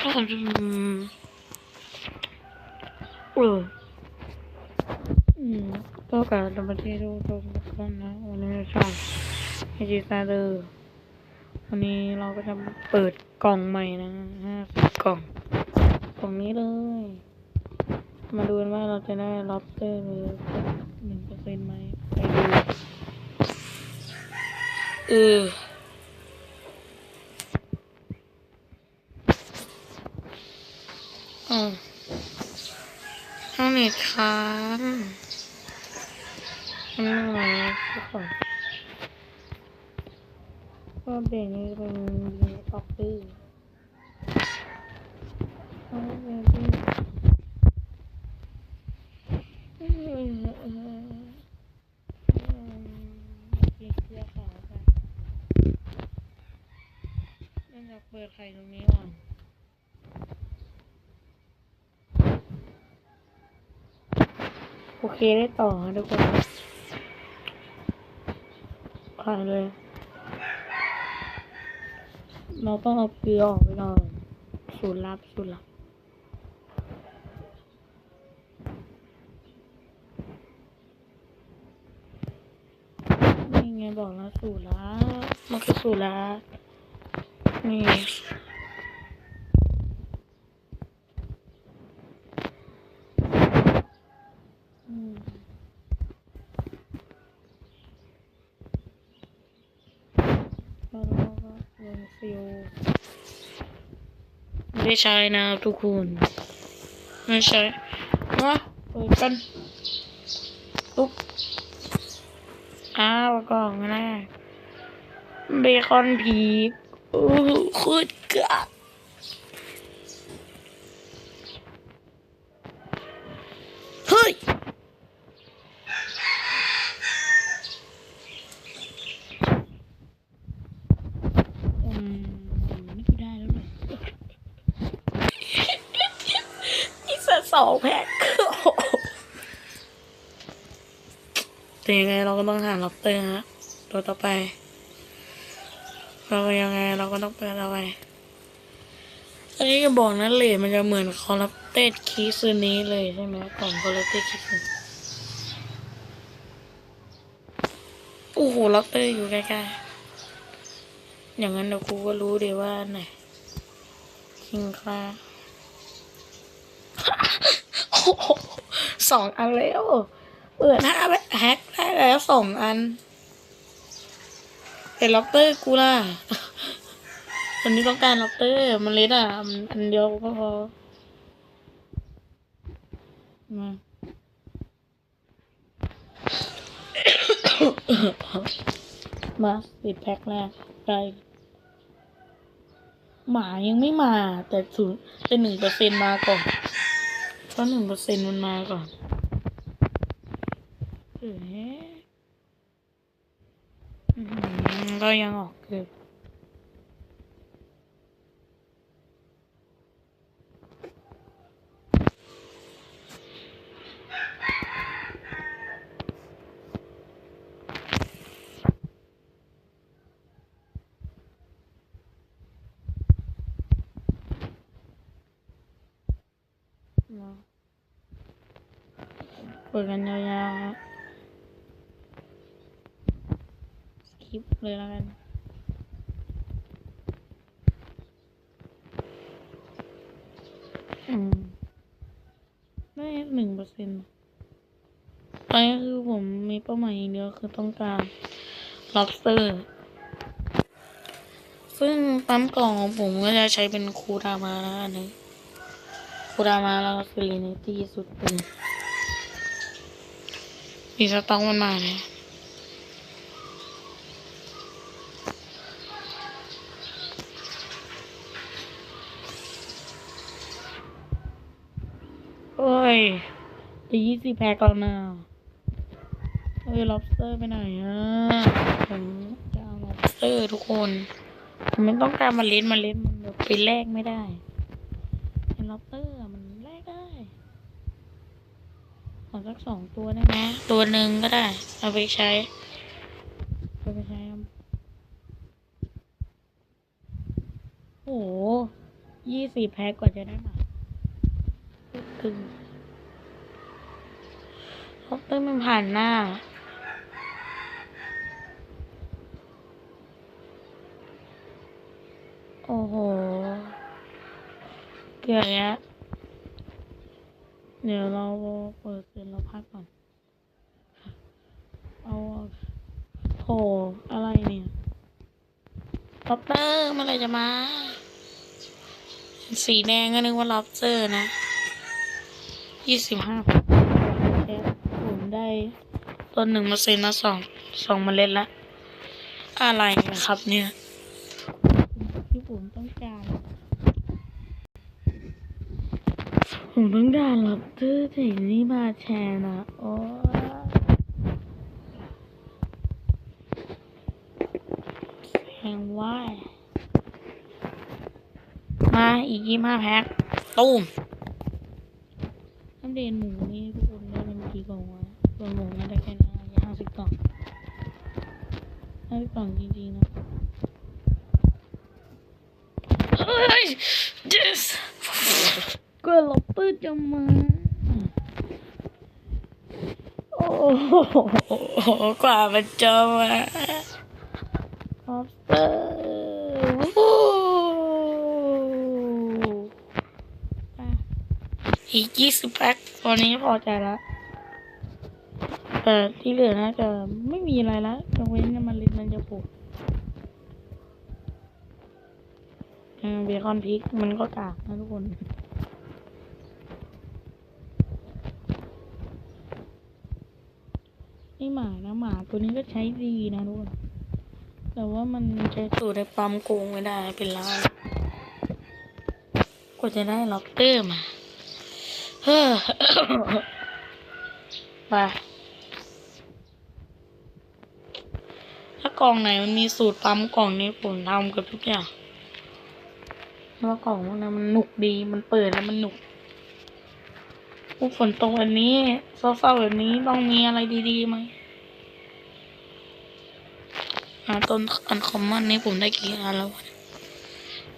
เอออืมก็การธรรมเทศดูตรงกันนะวันนี้ชองให้จีซาเดอร์วันนี้เราก็จะเปิดกล่องใหม่นะห้าสิบกล่องกล่องนี้เลย มาดูกันว่าเราจะได้ล็อบสเตอร์หรือหนึ่งเปอร์เซ็นต์ไหมไปดูเออ อ๋อห้องเน็ตค้างทำไม่ไหวทุกคนก็เบรกนี้เป็นยิงป๊อปปี้โอ้เบบี้เออเออเออเกียร์เกียร์ขาวไปเนื่องจากเปิดไข่ตรงนี้ก่อน โอเคได้ต่อทุกคนผ่านเลย เราต้องเอาเกลือออกไปก่อนสูตรลับสูตรลับนี่ไงบอกแล้วสูตรลับมันคือสูตรลับนี่ ไม่ใช้นะทุกคนไม่ใช่มาเปิดกันปุ๊บอ้าวกล่องนะเบคอนผีโอ้โหโคตรกะเฮ้ย อืมนี่กูได้แล้วเหรอ นี่สัตว์สองแพ็ค แต่ยังไงเราก็ต้องหาล็อบเตอร์ฮะ ตัวต่อไป เราก็ยังไงเราก็ต้องเปิดเอาไว้อันนี้จะบอกนะเลทมันจะเหมือนคอร์รัปเต็ดคีซึนี้เลยใช่ไหมกล่องคอร์รัปเต็ดคีซึโอ้โหล็อบเตอร์อยู่ใกล้ๆ อย่างนั้นเดี๋ยวกูก็รู้เดี๋ยวว่าไหนคิงคลาสองอันแล้ว เปิดห้าแฮกได้แล้วสองอันเป็นล็อบเตอร์กูล่ะวันนี้ต้องการล็อบเตอร์มันเล็ดอะมันอันเดียวก็พอมามาปิดแพ็คแรกได้หมายังไม่มาแต่ศูนย์เป็นหนึ่งเปอร์เซ็นมาก่อนเพราะหนึ่งเปอร์เซ็นมันมาก่อน เอ๋อื้อหือก็ยังออก คือมาเปิดกันยาวๆฮะสคริปเลยแล้วกันอืมได้หนึ่งเปอร์เซ็นต์ตอนนี้คือผมมีเป้าหมายอย่างเดียวคือต้องการ lobster ซึ่งปั๊มกล่องของผมก็จะใช้เป็นคูรามานะอันนี้คูรามาแล้วก็คือลินิตี้สุดเป็นมีสต็อกมันมาเนี่ยโอ้ ยจะยี่สิบแพ็คแล้วนะเฮ้ย lobster ไปไหนอะผมจะเอา lobster ทุกคนผมไม่ต้องการมาเล็ดมาเล็ดมันแบบไปแลกไม่ได้ไอ้ lobster อะมันแลกได้ขอสักสองตัวได้ไหมตัวหนึ่งก็ได้ เอาไปใช้เอาไปใช้โอ้โหยี่สิบแพ็กกว่าจะได้มาคือ ล็อบสเตอร์มันผ่านหน้า โอ้โห เกือเนี้ยเดี๋ยวเราเปิดเสร็จเราพักก่อน เอาโหอะไรเนี่ยล็อบสเตอร์มื่อไรจะมา สีแดงก็นึกว่าล็อบสเตอร์นะยี่สิบห้า ต้นหนึ่งมาเซ็นมาสองสองเมล็ดละ อะไรนะครับเนี่ยที่ผมต้องการ ผมต้องการล็อบสเตอร์แต่นี่มาแชร์นะโอ้แพงว่ายมาอีกยี่ห้าแพ็คตุ้มน้ำเดนหมูนี่ทุกคนได้เป็นกี่กล่องวะ ตัวมูน่าได้แค่นี้ห้าสิบกล่องห้าสิบกล่องจริงๆนะเฮ้ย yes กลัวล็อบสเตอร์จะมาโอ้โหกว่ามันจะมาล็อบเตอร์อีกยี่สิบแพ็คตอนนี้พอใจแล้ว แต่ที่เหลือน่าจะไม่มีอะไรแล้วยกเว้นน้ำมันลิ้นมันจะปลูกเบคอนพริกมันก็กากนะทุกคนนี่หมานะหมาตัวนี้ก็ใช้ดีนะทุกคนแต่ว่ามันใช้สูตรในปั๊มโกงไม่ได้เป็นล้านกว่าจะได้ล็อบสเตอร์มาเฮ้อไป กล่องไหนมันมีสูตรปั๊มกล่องนี้ผมทำกับทุกอย่างเพราะว่ากล่องพวกนั้นมันหนุกดีมันเปิดแล้วมันหนุกพวกฝนตกแบบนี้เศร้าๆแบบนี้ต้องมีอะไรดีๆไหมอ่าต้นอันคอมมอนนี้ผมได้กี่อันแล้ววะ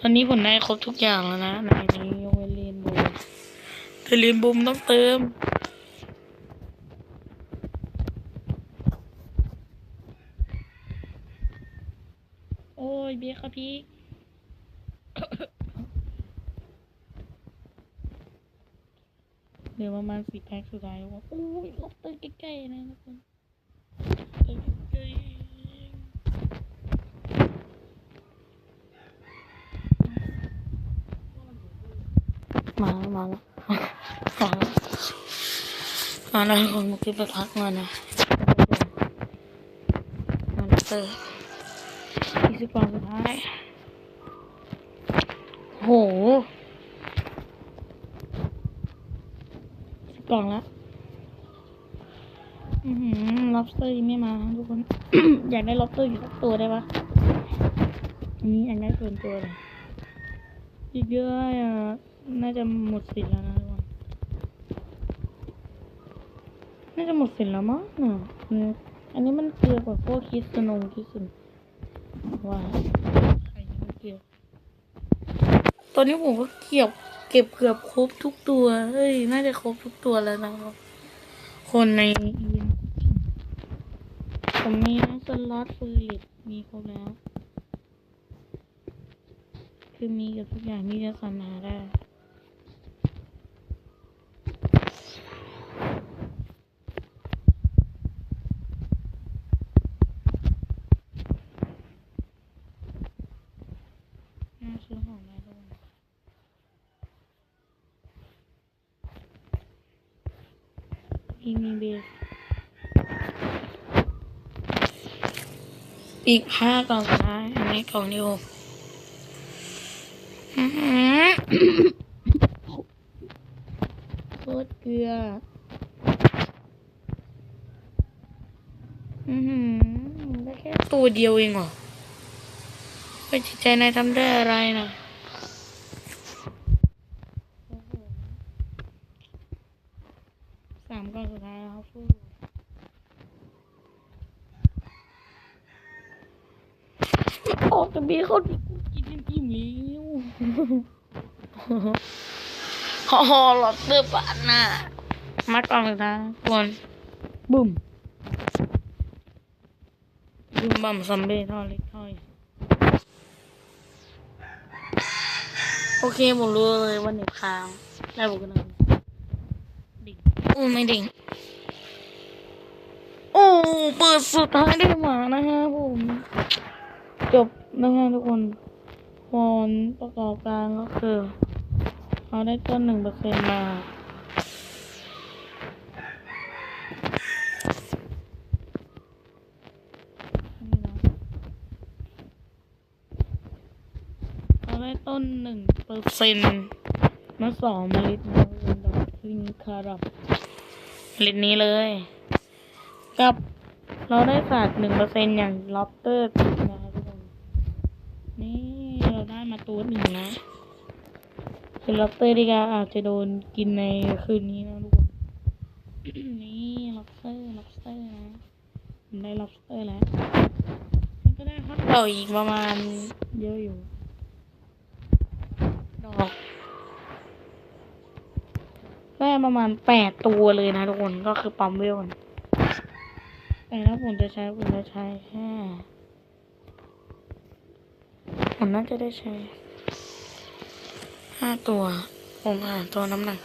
ตอนนี้ผมได้ครบทุกอย่างแล้วนะในนี้ยกเว้นเรียนบูมแต่เรียนบูมต้องเติม โอ้ยเบียร์ครับพี่เดี๋ยวประมาณสิบแพ็คสุดท้ายว่าโอ้ยล็อบเตอร์ใกล้ๆนะทุกคนใกล้ๆมาแล้วมาแล้วมาแล้วมาแล้วคนมื่อกี้ไปพักมานะมาเตอร์ สิบกล่องสุดท้าย โหสิบกล่องละอือหือ lobster ยังไม่มาทุกคน อยากได้ lobster อยู่สักตัวได้ปะอันนี้อยากได้ส่วนตัวเลยอีกเยอะอะ น่าจะหมดสิทธิ์แล้วนะทุกคน น่าจะหมดสิทธิ์แล้วมั้งเนี่ยอืมอันนี้มันเกลือกว่าพวกคิสโนงคิสน ว่าใครยังเก็บตอนนี้ผมก็เก็บเก็บเกือบครบทุกตัว เฮ้ย น่าจะครบทุกตัวแล้วนะครับ คนในอีนต์ผมมีสล็อตฟูลิตมีครบแล้ว คือมีกับทุกอย่างที่จะสรรหาได้ พี่มีเบลอีกห้ากล่องนะอันนี้กล่องเดียหกโคตรเกลืออืมได้แค่ตัวเดียวเองเหรอไปจิตใจนายทำได้อะไรนะ สามกล่องสุดท้ายแล้วครับฟูออกจากเบียร์เขากูกินอิ่มๆแล้วฮ่อฮ่อล็อบสเตอปาดหน้ามัดกล่องสุดท้ายทุกคนบุ้มบุ้มบั่มซอมเบ้ท่อเล็กท่อยโอเคผมรู้เลยว่าเน็ตค้างแล้วผมก็นอนดิ่ งอู้ไม่ดิงโอ้เปิดสุดท้ายได้หมานะฮะผมจบนะฮะทุกคนผลประกอบการก็คือเขาได้ต้นหนึ่งเปอร์เซ็นต์มาเขาได้ต้นหนึ่งเปอร์เซ็นต์มาสองเมล็ดนะทุกคนดอกลิงคารับ ล็ดนี้เลย กับเราได้ศาสตร์หนึ่งเปอร์เซ็นอย่างล็อบเตอร์ติดมาทุกคนนี่เราได้มาตัวหนึ่งนะคือล็อบเตอร์ที่กาอาจจะโดนกินในคืนนี้นะทุกคนนี่ล็อบเตอร์ล็อบสเตอร์นะผมได้ล็อบสเตอร์แล้วมันก็ได้ฮอตดอกอีกประมาณเยอะอยู่ ดอก ได้ประมาณแปดตัวเลยนะทุกคนก็คือปั๊มเวลแต่ถ้าผมจะใช้ผมจะใช้แค่ผมน่าจะได้ใช้ห้าตัว ผมอ่านตัวน้ำหนัก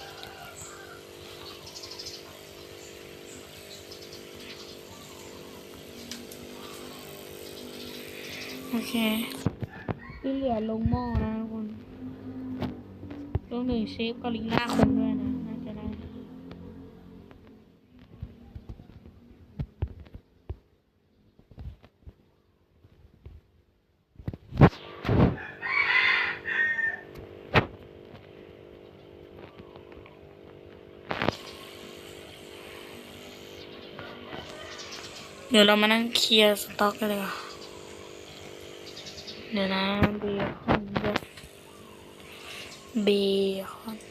โอเคที่เหลือลงหม้อนะทุกคนลงหนึ่งเชฟกอริลล่าคนด้วยนะ ดี๋ยวเรามานั่งเคลียร์สต็อกกันเลยว่ะเดี๋ยวนะเบคอนเบคอน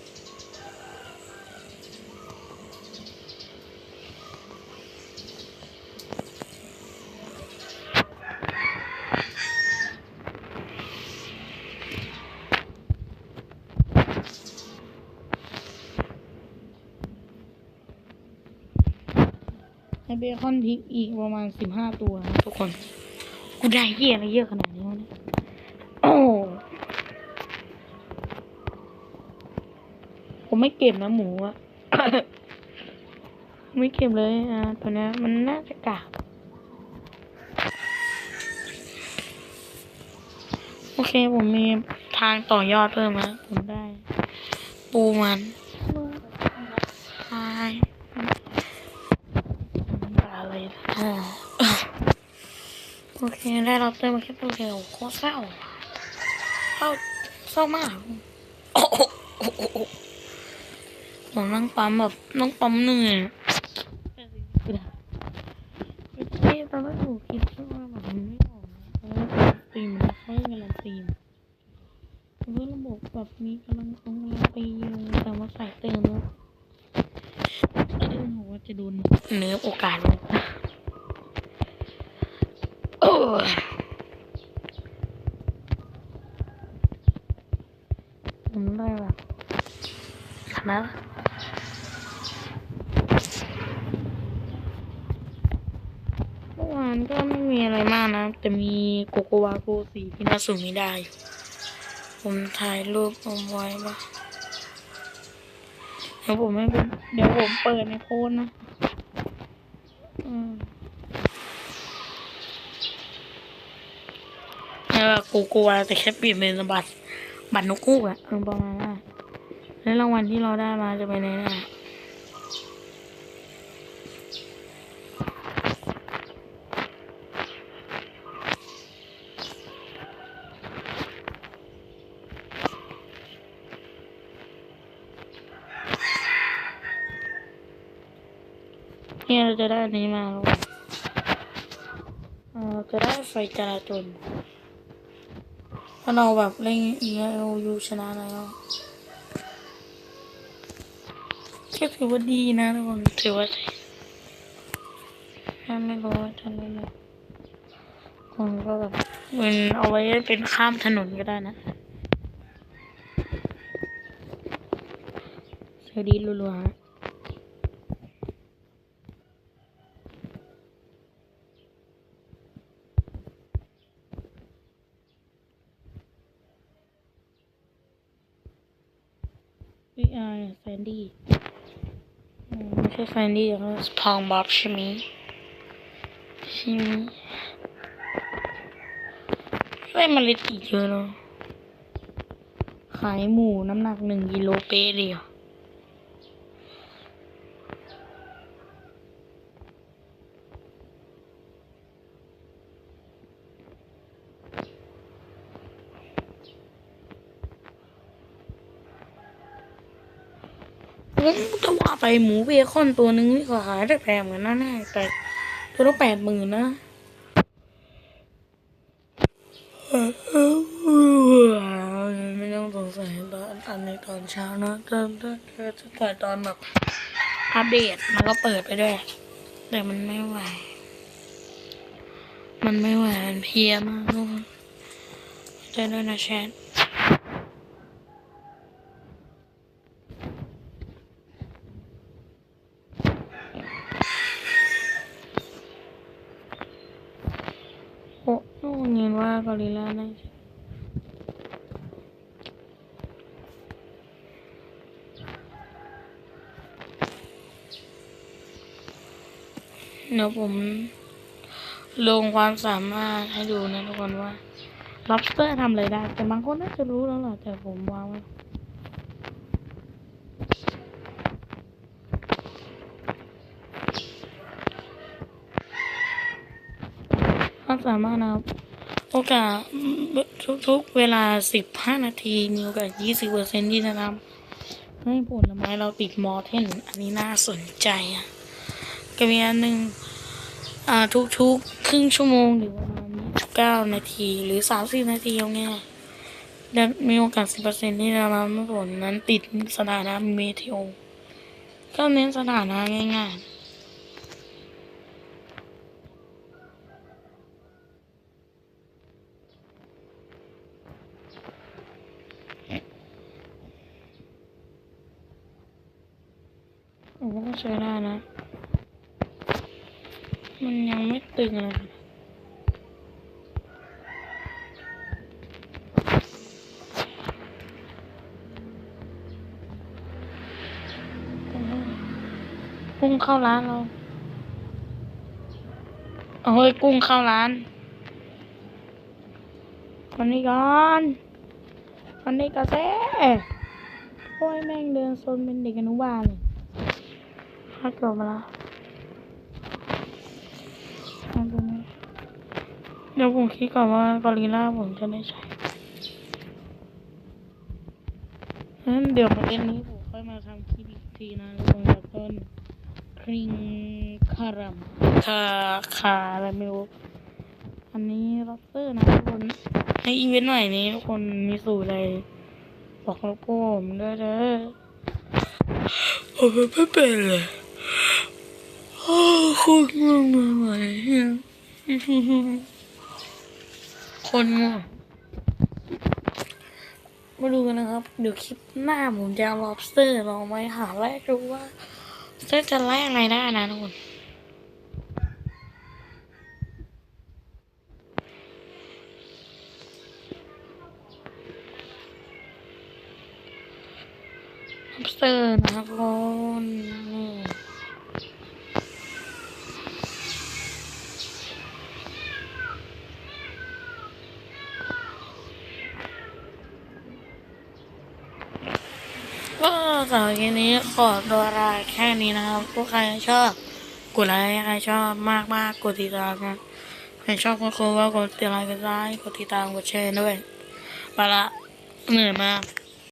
เบคอนทิ้งอีกประมาณสิบห้าตัวนะทุกคน กูได้เหี้ยอะไรเยอะขนาดนี้วะเนี่ยโอ้ผมไม่เก็บนะหมูอะไม่เก็บเลยอะตัวนี้มันน่าจะกากโอเคผมมีทางต่อยอดเพิ่มนะผมได้ ปูมันตายอะไรนะ โอเคได้รับเติมมาแค่ตัวเดียวโคตรเศร้าเศร้าเศร้ามากหโอ้โหโอ้โหผมนั่งปั๊มแบบนั่งปั๊มเหนื่อยไอ้เจ๊ตอนแรกผมคิดว่าแบบมันไม่ออกนะเพราะว่าตีมมันค่อยกำลังตีมเพื่อระบบแบบมีกำลังตีลงแต่ว่าใส่เติมแล้วเออผมว่าจะโดนเนื้อโอกาสเลยโอ้ย ผมได้แบบทำแล้วเมื่อวานก็ไม่มีอะไรมากนะ แต่มีโกโกวาโก สีที่น่าสูงไม่ได้ ผมถ่ายรูปเอาไว้บ้างเดี๋ยวผมไม่เป็นเดี๋ยวผมเปิดในโพสต์นะอืมแล้วโกโกวาแต่แค่เปลี่ยนเป็นบัตรบัตรนกคู่อะเออประมาณนั้นอะแล้วรางวัลที่เราได้มาจะเป็นในนั้นอะ จะได้อันนี้มาล้วอะเออจะได้ไฟจราจรถ้าเราแบบเล่น E L U ชนะแล้วก็ถือว่าดีนะทุกคนถือว่าถ้าไม่รู้ว่าจะเล่นอะไรคนก็แบบมันเอาไว้เป็นข้ามถนนก็ได้นะอดีรัวๆฮะวิอาร์แฟนดี้อืมไม่ใช่แฟนดี้แต่ว่าพองบ๊อบใช่ไหมใช่ไหมได้เล็ดอีกเยอะเนาะขายหมูน้ำหนักหนึ่งกิโลเป๊ะเดียว จะว่าไป หมูเบคอนตัวนึงนี่ก็ขายได้แพงเหมือนกันนะเนี่ยแต่ตัวละแปดหมื่นนะไม่ต้องสงสัยตอนอันในตอนเช้านะตอนตอนจะปล่อยตอนแบบอัปเดตมันก็เปิดไปด้วย แต่มันไม่ไหว มันไม่ไหวมันเพียมากทุกคนใจด้วยนะแชท โอ้โหเงินว่า กอริลลานะเดี๋ยวผมลงความสามารถให้ดูนะทุกคนว่า lobster ทำอะไรได้ แต่บางคนน่าจะรู้แล้วแหละแต่ผมวางไว้ความสามารถนะครับ โอกาสทุกๆเวลา 15 นาทีมีโอกาส 20เปอร์เซ็นที่จะทำให้ผลไม้เราติดมอร์เทนอันนี้น่าสนใจอะก็มีอันหนึ่งอ่าทุกๆ ครึ่งชั่วโมงหรือประมาณ29นาทีหรือ 30 นาทีเอาง่ายและมีโอกาส 10%ที่จะทำให้ผลนั้นติดสถานะเมเทโอก็เน้นสถานะง่ายๆ ใช้ได้นะ มันยังไม่ตึงเลยกุ้งเข้าร้านเราเฮ้ยกุ้งเข้าร้านวันนี้ก่อนวันนี้ก็แซ่โอ้ยแม่งเดินโซนเป็นเด็กอนุบาลเลย ถ้าจบมาแล้วเอาเดี๋ยวผมคิดก่อนว่ากอริลล่าผมจะได้ใช้งั้นเดี๋ยวมาเล่นนี้ผมค่อยมาทำคลิปอีกทีนะตรงกับต้นคริงคารัมคาคาอะไรไม่รู้อันนี้ล็อบสเตอร์นะทุกคนในอีเวนต์ใหม่นี้ทุกคนมีสูตรอะไรบอกลโก้ผมด้วยเด้อผมไม่เป็นเลย คนง่วงมาไหวคนง่วงมาดูกันนะครับ เดี๋ยวคลิปหน้าผมจะเอา lobster ลองไปหาแรกดูว่าจะจะแลกอะไรได้นะทุกคน lobster นะครับทุกคนนี่ ก็ สาวคลิปนี้ขอตัวลาแค่นี้นะครับถ้าใครชอบกดไลค์ใครชอบมากมากกดติดตามนะใครชอบก็คือว่ากดติดไลค์กดไลค์กดติดตามกดแชร์ด้วยไปละเหนื่อยมาก